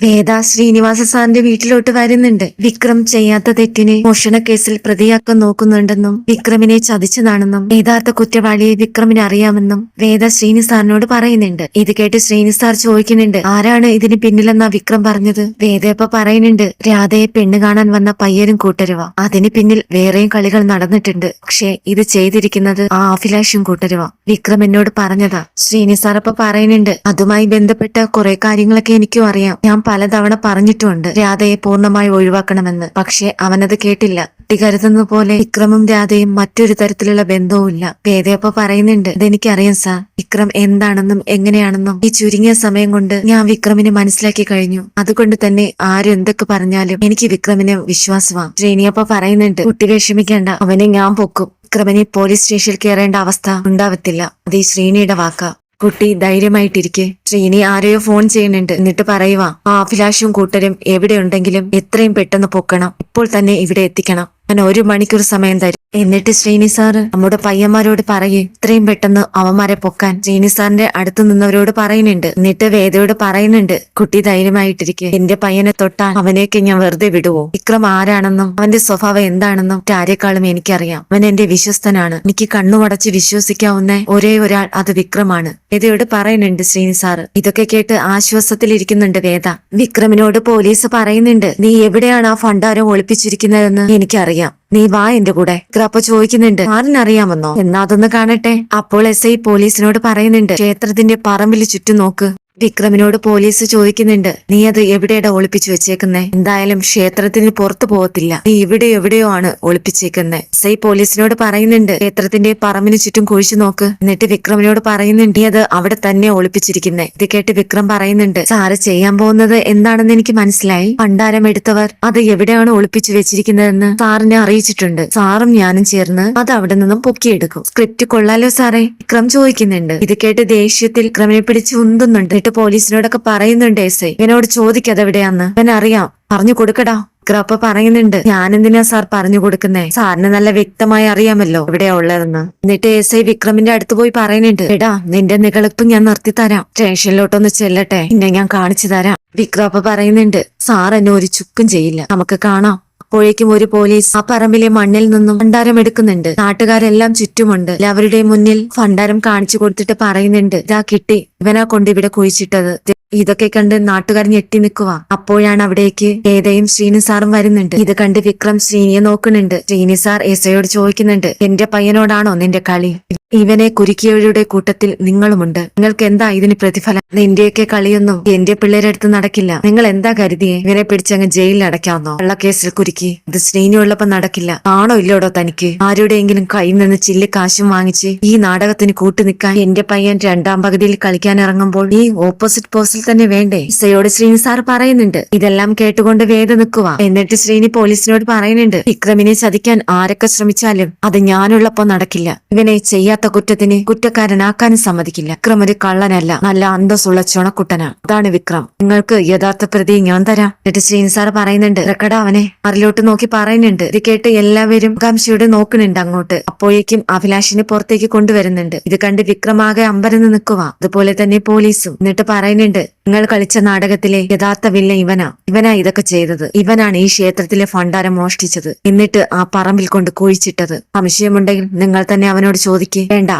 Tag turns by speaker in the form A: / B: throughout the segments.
A: വേദ ശ്രീനിവാസ സാറിന്റെ വീട്ടിലോട്ട് വരുന്നുണ്ട്. വിക്രം ചെയ്യാത്ത തെറ്റിനെ മോഷണ കേസിൽ പ്രതിയാക്കാൻ നോക്കുന്നുണ്ടെന്നും വിക്രമിനെ ചതിച്ചതാണെന്നും യഥാർത്ഥ കുറ്റവാളിയെ വിക്രമിന് അറിയാമെന്നും വേദ ശ്രീനി സാറിനോട് പറയുന്നുണ്ട്. ഇത് കേട്ട് ശ്രീനി സാർ ചോദിക്കുന്നുണ്ട് ആരാണ് ഇതിന് പിന്നിലെന്നാ വിക്രം പറഞ്ഞത്? വേദയപ്പ പറയുന്നുണ്ട് രാധയെ പെണ്ണ് കാണാൻ വന്ന പയ്യനും കൂട്ടരുവ. അതിന് പിന്നിൽ വേറെയും കളികൾ നടന്നിട്ടുണ്ട്. പക്ഷേ ഇത് ചെയ്തിരിക്കുന്നത് ആ അഭിലാഷും കൂട്ടരുവ. വിക്രം എന്നോട് പറഞ്ഞതാ. ശ്രീനി സാർ പറയുന്നുണ്ട് അതുമായി ബന്ധപ്പെട്ട കുറെ കാര്യങ്ങളൊക്കെ എനിക്കും അറിയാം. ഞാൻ പലതവണ പറഞ്ഞിട്ടുമുണ്ട് രാധയെ പൂർണമായി ഒഴിവാക്കണമെന്ന്. പക്ഷേ അവനത് കേട്ടില്ല. കുട്ടി കരുതുന്ന പോലെ വിക്രമും രാധയും മറ്റൊരു തരത്തിലുള്ള ബന്ധവുമില്ല. വേദയപ്പ പറയുന്നുണ്ട് ഇതെനിക്കറിയാം സാർ. വിക്രം എന്താണെന്നും എങ്ങനെയാണെന്നും ഈ ചുരുങ്ങിയ സമയം കൊണ്ട് ഞാൻ വിക്രമിനെ മനസ്സിലാക്കി കഴിഞ്ഞു. അതുകൊണ്ട് തന്നെ ആരെന്തൊക്കെ പറഞ്ഞാലും എനിക്ക് വിക്രമിനെ വിശ്വാസമാണ് ശ്രീനിയപ്പ പറയുന്നുണ്ട് കുട്ടി വിഷമിക്കേണ്ട. അവനെ ഞാൻ പൊക്കും. വിക്രമിനെ പോലീസ് സ്റ്റേഷനിൽ കയറേണ്ട അവസ്ഥ ഉണ്ടാവത്തില്ല. അത് ഈ ശ്രീനിയുടെ വാക്കാ. കുട്ടി ധൈര്യമായിട്ടിരിക്കെ. ശ്രീനി ആരെയോ ഫോൺ ചെയ്യുന്നുണ്ട്. എന്നിട്ട് പറയുവാ ആ അഭിലാഷും കൂട്ടരും എവിടെയുണ്ടെങ്കിലും എത്രയും പെട്ടെന്ന് പൊക്കണം. ഇപ്പോൾ തന്നെ ഇവിടെ എത്തിക്കണം. ഞാൻ ഒരു മണിക്കൂർ സമയം തരും. എന്നിട്ട് ശ്രീനി സാറ് നമ്മുടെ പയ്യന്മാരോട് പറയേ. ഇത്രയും പെട്ടെന്ന് അവന്മാരെ പൊക്കാൻ ശ്രീനി സാറിന്റെ അടുത്ത് നിന്നവരോട് പറയുന്നുണ്ട്. എന്നിട്ട് വേദയോട് പറയുന്നുണ്ട്. കുട്ടി ധൈര്യമായിട്ടിരിക്കെ. എന്റെ പയ്യനെ തൊട്ടാൽ അവനെയൊക്കെ ഞാൻ വെറുതെ വിടുവോ? വിക്രം ആരാണെന്നും അവന്റെ സ്വഭാവം എന്താണെന്നും ആരെക്കാളും എനിക്കറിയാം. അവൻ എന്റെ വിശ്വസ്തനാണ്. എനിക്ക് കണ്ണുമടച്ച് വിശ്വസിക്കാവുന്ന ഒരേ ഒരാൾ അത് വിക്രമാണ്. വേദയോട് പറയുന്നുണ്ട് ശ്രീനി സാറ്. ഇതൊക്കെ കേട്ട് ആശ്വാസത്തിലിരിക്കുന്നുണ്ട് വേദ. വിക്രമിനോട് പോലീസ് പറയുന്നുണ്ട്. നീ എവിടെയാണ് ആ ഫണ്ടാരം ഒളിപ്പിച്ചിരിക്കുന്നതെന്ന് എനിക്കറിയാം. നീ വാ എന്റെ കൂടെ. ഗ്രപ്പ ചോദിക്കുന്നുണ്ട് ആരിനറിയാമെന്നോ എന്നാ അതൊന്ന് കാണട്ടെ. അപ്പോൾ എസ് ഐ പോലീസിനോട് പറയുന്നുണ്ട് ക്ഷേത്രത്തിന്റെ പറമ്പിൽ ചുറ്റും നോക്ക്. വിക്രമിനോട് പോലീസ് ചോദിക്കുന്നുണ്ട് നീ അത് എവിടെയാടാ ഒളിപ്പിച്ചു വെച്ചേക്കുന്നേ? എന്തായാലും ക്ഷേത്രത്തിന് പുറത്തു പോകത്തില്ല. നീ ഇവിടെ എവിടെയോ ആണ് ഒളിപ്പിച്ചേക്കുന്നേ. ഐ പോലീസിനോട് പറയുന്നുണ്ട് ക്ഷേത്രത്തിന്റെ പറമ്പിന് ചുറ്റും കുഴിച്ചു നോക്ക്. എന്നിട്ട് വിക്രമിനോട് പറയുന്നുണ്ട് നീ അത് അവിടെ തന്നെ ഒളിപ്പിച്ചിരിക്കുന്നേ. ഇത് കേട്ട് വിക്രം പറയുന്നുണ്ട് സാറ് ചെയ്യാൻ പോകുന്നത് എന്താണെന്ന് എനിക്ക് മനസ്സിലായി. പണ്ടാരം എടുത്തവർ അത് എവിടെയാണ് ഒളിപ്പിച്ചു വെച്ചിരിക്കുന്നതെന്ന് സാറിനെ അറിയിച്ചിട്ടുണ്ട്. സാറും ഞാനും ചേർന്ന് അത് അവിടെ നിന്നും പൊക്കിയെടുക്കും. സ്ക്രിപ്റ്റ് കൊള്ളാലോ സാറേ? വിക്രം ചോദിക്കുന്നുണ്ട്. ഇത് കേട്ട് ദേഷ്യത്തിൽ വിക്രമിനെ പിടിച്ച് ഉന്തുന്നുണ്ട്. എന്നിട്ട് പോലീസിനോടൊക്കെ പറയുന്നുണ്ട് എസ് ഐ. ഇവനോട് ചോദിക്കതെവിടെയാന്ന് അവൻ അറിയാം. പറഞ്ഞു കൊടുക്കടാ. അപ്പൊ പറയുന്നുണ്ട്. ഞാൻ എന്തിനാ സാർ പറഞ്ഞു കൊടുക്കുന്നേ? സാറിന് നല്ല വ്യക്തമായി അറിയാമല്ലോ എവിടെയാ ഉള്ളതെന്ന്. എന്നിട്ട് എസ് ഐ വിക്രമിന്റെ അടുത്ത് പോയി പറയുന്നുണ്ട്. എടാ നിന്റെ നികളിപ്പ് ഞാൻ നിർത്തി തരാം. സ്റ്റേഷനിലോട്ടൊന്ന് ചെല്ലട്ടെ. പിന്നെ ഞാൻ കാണിച്ചു തരാം. വിക്രപ്പ പറയുന്നുണ്ട്. സാർ എന്നെ ഒരു ചുക്കും ചെയ്യില്ല. നമുക്ക് കാണാം. അപ്പോഴേക്കും ഒരു പോലീസ് ആ പറമ്പിലെ മണ്ണിൽ നിന്നും ഭണ്ഡാരം എടുക്കുന്നുണ്ട്. നാട്ടുകാരെല്ലാം ചുറ്റുമുണ്ട്. അവരുടെ മുന്നിൽ ഭണ്ഡാരം കാണിച്ചു കൊടുത്തിട്ട് പറയുന്നുണ്ട് ഇതാ കിട്ടി. ഇവനാ കൊണ്ട് ഇവിടെ കുഴിച്ചിട്ടത്. ഇതൊക്കെ കണ്ട് നാട്ടുകാർ ഞെട്ടി നിൽക്കുക അപ്പോഴാണ് അവിടേക്ക് ഏതയും ശ്രീനി സാറും വരുന്നുണ്ട്. ഇത് കണ്ട് വിക്രം ശ്രീനിയെ നോക്കുന്നുണ്ട്. ശ്രീനി സാർ എസയോട് ചോദിക്കുന്നുണ്ട് എന്റെ പയ്യനോടാണോ നിന്റെ കളി? ഇവനെ കുരുക്കിയവരുടെ കൂട്ടത്തിൽ നിങ്ങളുമുണ്ട്. നിങ്ങൾക്ക് എന്താ ഇതിന് പ്രതിഫലം? നിന്റെയൊക്കെ കളിയൊന്നും എന്റെ പിള്ളേരടുത്ത് നടക്കില്ല. നിങ്ങൾ എന്താ കരുതിയെ? ഇവനെ പിടിച്ചങ്ങ് ജയിലിൽ അടയ്ക്കാവുന്നോ? കള്ളക്കേസിൽ കുരുക്കി. ഇത് ശ്രീനിയുള്ളപ്പോ നടക്കില്ല. ആണോ ഇല്ലോടോ തനിക്ക്? ആരുടെയെങ്കിലും കയ്യിൽ നിന്ന് ചില്ലി കാശും വാങ്ങിച്ച് ഈ നാടകത്തിന് കൂട്ടു നിൽക്കാൻ എന്റെ പയ്യൻ രണ്ടാം പകുതിയിൽ കളിക്കാൻ ഇറങ്ങുമ്പോൾ ഈ ഓപ്പോസിറ്റ് പോസ്റ്റിൽ തന്നെ വേണ്ടേ? ഇസയോട് ശ്രീനി സാർ പറയുന്നുണ്ട്. ഇതെല്ലാം കേട്ടുകൊണ്ട് വേദ നിൽക്കുക എന്നിട്ട് ശ്രീനി പോലീസിനോട് പറയുന്നുണ്ട്. വിക്രമിനെ ചതിക്കാൻ ആരൊക്കെ ശ്രമിച്ചാലും അത് ഞാനുള്ളപ്പോ നടക്കില്ല. ഇവനെ ചെയ്യാത്ത കുറ്റത്തിന് കുറ്റക്കാരനാക്കാനും സമ്മതിക്കില്ല. വിക്രം ഒരു കള്ളനല്ല. നല്ല അന്തസ്സുള്ള ചുണക്കുട്ടനാണ് അതാണ് വിക്രം. നിങ്ങൾക്ക് യഥാർത്ഥ പ്രതി ഞാൻ തരാം. എന്നിട്ട് ശ്രീനി സാർ പറയുന്നുണ്ട്. റെക്കട അവനെ. മറിലോട്ട് നോക്കി പറയുന്നുണ്ട്. ഇത് കേട്ട് എല്ലാവരും കാംക്ഷയോടെ നോക്കുന്നുണ്ട് അങ്ങോട്ട്. അപ്പോഴേക്കും അഭിലാഷിനെ പുറത്തേക്ക് കൊണ്ടുവരുന്നുണ്ട്. ഇത് കണ്ട് വിക്രമാകെ അമ്പരന്ന് നിൽക്കുക അതുപോലെ തന്നെ പോലീസും. എന്നിട്ട് പറയുന്നുണ്ട്. നിങ്ങൾ കളിച്ച നാടകത്തിലെ യഥാർത്ഥ വില്ല ഇവനാ. ഇവനാ ഇതൊക്കെ ചെയ്തത്. ഇവനാണ് ഈ ക്ഷേത്രത്തിലെ ഭണ്ഡാരം മോഷ്ടിച്ചത്. എന്നിട്ട് ആ പറമ്പിൽ കൊണ്ട് കുഴിച്ചിട്ടത്. സംശയമുണ്ടെങ്കിൽ നിങ്ങൾ തന്നെ അവനോട് ചോദിക്കേ. വേണ്ട.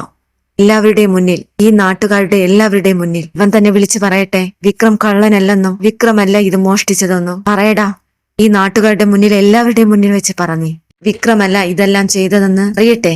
A: എല്ലാവരുടെയും മുന്നിൽ. ഈ നാട്ടുകാരുടെ എല്ലാവരുടെയും മുന്നിൽ. ഇവൻ തന്നെ വിളിച്ചു പറയട്ടെ. വിക്രം കള്ളനല്ലെന്നും വിക്രമല്ല ഇത് മോഷ്ടിച്ചതെന്നും. പറയടാ. ഈ നാട്ടുകാരുടെ മുന്നിൽ എല്ലാവരുടെയും മുന്നിൽ വെച്ച് പറഞ്ഞു. വിക്രമല്ല ഇതെല്ലാം ചെയ്തതെന്ന് അറിയട്ടെ.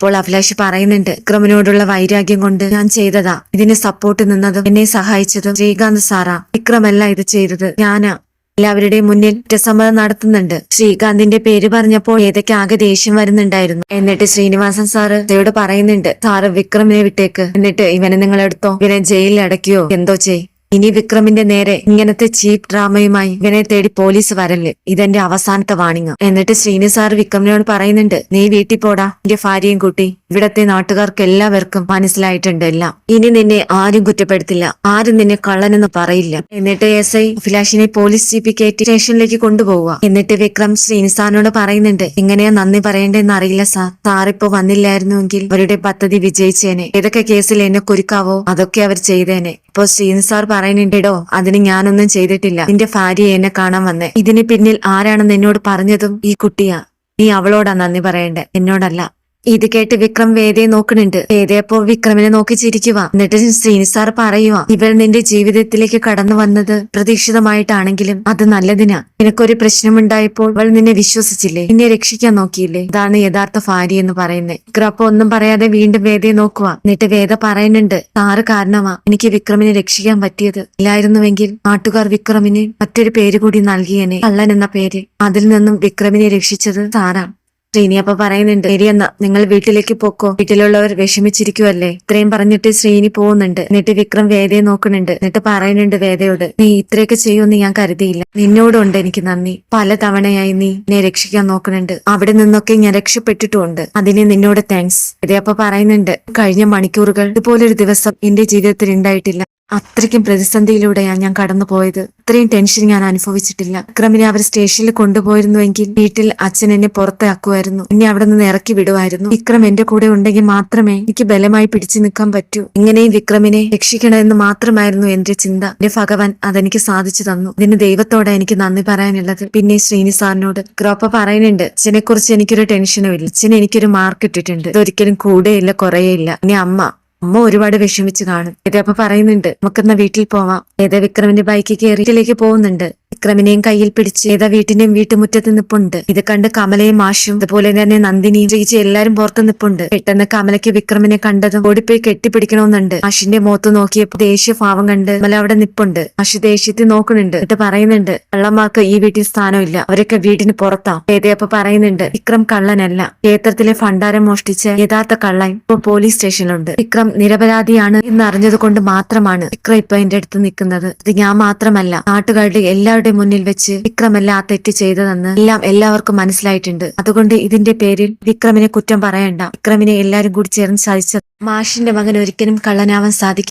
A: ഇപ്പോൾ അഭിലാഷ് പറയുന്നുണ്ട് വിക്രമിനോടുള്ള വൈരാഗ്യം കൊണ്ട് ഞാൻ ചെയ്തതാ. ഇതിന് സപ്പോർട്ട് നിന്നതും എന്നെ സഹായിച്ചതും ശ്രീകാന്ത് സാറാ. വിക്രമല്ല ഇത് ചെയ്തത്. ഞാനാ. എല്ലാവരുടെയും മുന്നിൽ കുറ്റസമ്മതം നടത്തുന്നുണ്ട്. ശ്രീകാന്തിന്റെ പേര് പറഞ്ഞപ്പോൾ ഏതൊക്കെ ആകെ ദേഷ്യം വരുന്നുണ്ടായിരുന്നു. എന്നിട്ട് ശ്രീനിവാസൻ സാറ് ഇതയോട് പറയുന്നുണ്ട് സാറ് വിക്രമിനെ വിട്ടേക്ക്. എന്നിട്ട് ഇവനെ നിങ്ങളെടുത്തോ? ഇവനെ ജയിലിൽ അടയ്ക്കുകയോ എന്തോ ചെയ് ഇനി വിക്രമിന്റെ നേരെ ഇങ്ങനത്തെ ചീപ്പ് ഡ്രാമയുമായി ഇവനെ തേടി പോലീസ് വരല്ലേ ഇതെന്റെ അവസാനത്തെ വാണിങ് എന്നിട്ട് ശ്രീനി സാർ വിക്രമിനോട് പറയുന്നുണ്ട് നീ വീട്ടിൽ പോടാ എന്റെ ഭാര്യയും കുട്ടി. ഇവിടത്തെ നാട്ടുകാർക്ക് എല്ലാവർക്കും മനസ്സിലായിട്ടുണ്ട് എല്ലാം. ഇനി നിന്നെ ആരും കുറ്റപ്പെടുത്തില്ല. ആരും നിന്നെ കള്ളനെന്ന് പറയില്ല. എന്നിട്ട് എസ് ഐ അഭിലാഷിനെ പോലീസ് ജീപ്പിൽ കയറ്റി സ്റ്റേഷനിലേക്ക് കൊണ്ടുപോവുക. എന്നിട്ട് വിക്രം ശ്രീനി സാറിനോട് പറയുന്നുണ്ട് എങ്ങനെയാ നന്ദി പറയേണ്ടതെന്ന് അറിയില്ല സാർ സാറിപ്പോ വന്നില്ലായിരുന്നുവെങ്കിൽ അവരുടെ പദ്ധതി വിജയിച്ചേനെ. ഏതൊക്കെ കേസിൽ എന്നെ കുരുക്കാവോ? അതൊക്കെ അവർ ചെയ്തേനെ. ഇപ്പൊ ശ്രീനി സാർ പറയുന്നുണ്ടോ അതിന് ഞാനൊന്നും ചെയ്തിട്ടില്ല. നിന്റെ ഭാര്യ എന്നെ കാണാൻ വന്നേ. ഇതിന് പിന്നിൽ ആരാണെന്ന് എന്നോട് പറഞ്ഞതും? ഈ കുട്ടിയാ. നീ അവളോടാ നന്ദി പറയണ്ടേ. എന്നോടല്ല. ഇത് കേട്ട് വിക്രം വേദയെ നോക്കണുണ്ട് വേദയപ്പോ വിക്രമിനെ നോക്കി ചിരിക്കുക എന്നിട്ട് ശ്രീനി സാർ പറയുക ഇവർ നിന്റെ ജീവിതത്തിലേക്ക് കടന്നു വന്നത് പ്രതീക്ഷിതമായിട്ടാണെങ്കിലും അത് നല്ലതിനാ. നിനക്കൊരു പ്രശ്നമുണ്ടായപ്പോൾ അവൾ നിന്നെ വിശ്വസിച്ചില്ലേ? നിന്നെ രക്ഷിക്കാൻ നോക്കിയില്ലേ? ഇതാണ് യഥാർത്ഥ ഭാര്യ എന്ന് പറയുന്നത് വിക്രം അപ്പൊ ഒന്നും പറയാതെ വീണ്ടും വേദയെ നോക്കുക എന്നിട്ട് വേദ പറയുന്നുണ്ട് സാറ് കാരണമാ എനിക്ക് വിക്രമിനെ രക്ഷിക്കാൻ പറ്റിയത്. ഇല്ലായിരുന്നുവെങ്കിൽ നാട്ടുകാർ വിക്രമിന് മറ്റൊരു പേര് കൂടി നൽകിയനെ. കള്ളൻ എന്ന പേര്. അതിൽ നിന്നും വിക്രമിനെ രക്ഷിച്ചത് സാറാ. ശ്രീനി അപ്പൊ പറയുന്നുണ്ട് ശരിയെന്നാ നിങ്ങൾ വീട്ടിലേക്ക് പോക്കോ. വീട്ടിലുള്ളവർ വിഷമിച്ചിരിക്കുവല്ലേ? ഇത്രയും പറഞ്ഞിട്ട് ശ്രീനി പോകുന്നുണ്ട്. എന്നിട്ട് വിക്രം വേദയെ നോക്കുന്നുണ്ട്. എന്നിട്ട് പറയുന്നുണ്ട് വേദയോട് നീ ഇത്രയൊക്കെ ചെയ്യുമെന്ന് ഞാൻ കരുതിയില്ല. നിന്നോടുണ്ട് എനിക്ക് നന്ദി. പല തവണയായി നീ എന്നെ രക്ഷിക്കാൻ നോക്കുന്നുണ്ട്. അവിടെ നിന്നൊക്കെ ഞാൻ രക്ഷപ്പെട്ടിട്ടുണ്ട് അതിന് നിന്നോട് താങ്ക്സ് വേദയപ്പ പറയുന്നുണ്ട് കഴിഞ്ഞ മണിക്കൂറുകൾ ഇതുപോലൊരു ദിവസം എന്റെ ജീവിതത്തിൽ ഉണ്ടായിട്ടില്ല. അത്രയ്ക്കും പ്രതിസന്ധിയിലൂടെയാണ് ഞാൻ കടന്നു പോയത് ഇത്രയും ടെൻഷൻ ഞാൻ അനുഭവിച്ചിട്ടില്ല. വിക്രമിനെ അവർ സ്റ്റേഷനിൽ കൊണ്ടുപോയിരുന്നുവെങ്കിൽ വീട്ടിൽ അച്ഛൻ എന്നെ പുറത്താക്കുമായിരുന്നു. എന്നെ അവിടെ നിന്ന് ഇറക്കി വിടുമായിരുന്നു. വിക്രം എന്റെ കൂടെ ഉണ്ടെങ്കിൽ മാത്രമേ എനിക്ക് ബലമായി പിടിച്ചു നിൽക്കാൻ പറ്റൂ. ഇങ്ങനെയും വിക്രമിനെ രക്ഷിക്കണമെന്ന് മാത്രമായിരുന്നു എന്റെ ചിന്ത. എന്റെ ഭഗവാൻ അതെനിക്ക് സാധിച്ചു തന്നു. ഇതിന് ദൈവത്തോടെ എനിക്ക് നന്ദി പറയാനുള്ളത്. പിന്നെ ശ്രീനി സാറിനോട് ഗ്രോപ്പ പറയുന്നുണ്ട് അച്ഛനെ കുറിച്ച് എനിക്കൊരു ടെൻഷനും ഇല്ല. അച്ഛൻ എനിക്കൊരു മാർക്ക് ഇട്ടിട്ടുണ്ട്. ഇതൊരിക്കലും കൂടെയില്ല കുറേയില്ല. ഇനി അമ്മ അമ്മ ഒരുപാട് വിഷമിച്ചു കാണും. ഇതപ്പൊ പറയുന്നുണ്ട് നമുക്കെന്നാ വീട്ടിൽ പോവാം. ഏതാ വിക്രമിന്റെ ബൈക്കിൽ കയറിയിട്ടിലേക്ക് പോകുന്നുണ്ട്. വിക്രമിനെയും കയ്യിൽ പിടിച്ച് ഏതാ വീട്ടിന്റെയും വീട്ടുമുറ്റത്ത് നിപ്പുണ്ട്. ഇത് കണ്ട് കമലയും മാഷും അതുപോലെ തന്നെ നന്ദിനിയും ശ്രീജി എല്ലാരും പുറത്ത് നിപ്പുണ്ട്. പെട്ടെന്ന് കമലയ്ക്ക് വിക്രമിനെ കണ്ടതും ഓടിപ്പോയി കെട്ടിപ്പിടിക്കണമെന്നുണ്ട്. മാഷിന്റെ മുഖത്ത് നോക്കിയപ്പോ ദേഷ്യ ഭാവം കണ്ട് കമല അവിടെ നിപ്പുണ്ട്. മാഷ് ദേഷ്യത്തിൽ നോക്കുന്നുണ്ട്. എന്നിട്ട് പറയുന്നുണ്ട് കള്ളന്മാർക്ക് ഈ വീട്ടിൽ സ്ഥാനമില്ല. അവരൊക്കെ വീടിന് പുറത്താ. ഏതയപ്പ പറയുന്നുണ്ട് വിക്രം കള്ളനല്ല. ക്ഷേത്രത്തിലെ ഭണ്ഡാരം മോഷ്ടിച്ച യഥാർത്ഥ കള്ളൻ ഇപ്പൊ പോലീസ് സ്റ്റേഷനിലുണ്ട്. വിക്രം നിരപരാധിയാണ് എന്ന് അറിഞ്ഞത് കൊണ്ട് മാത്രമാണ് വിക്രം ഇപ്പൊ എന്റെ അടുത്ത് നിൽക്കുന്നത്. ഇത് ഞാൻ മാത്രമല്ല നാട്ടുകാരുടെ എല്ലാവരുടെയും മുന്നിൽ വെച്ച് വിക്രമല്ല ആ തെറ്റ് ചെയ്തതെന്ന് എല്ലാം എല്ലാവർക്കും മനസ്സിലായിട്ടുണ്ട്. അതുകൊണ്ട് ഇതിന്റെ പേരിൽ വിക്രമിനെ കുറ്റം പറയണ്ട. വിക്രമിനെ എല്ലാരും കൂടി ചേർന്ന് സാധിച്ച മാഷിന്റെ മകൻ ഒരിക്കലും കള്ളനാവാൻ സാധിക്കും